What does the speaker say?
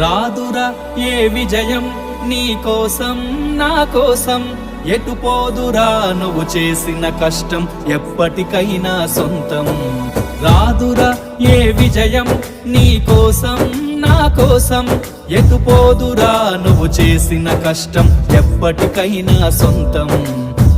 రాదురా ఏ విజయం నీ కోసం నా కోసం? ఎటు పోదురా నువ్వు చేసిన కష్టం ఎప్పటికైనా సొంతం. రాదురా ఏ విజయం నీ కోసం నా కోసం? ఎటు పోదురా నువ్వు చేసిన కష్టం ఎప్పటికైనా సొంతం.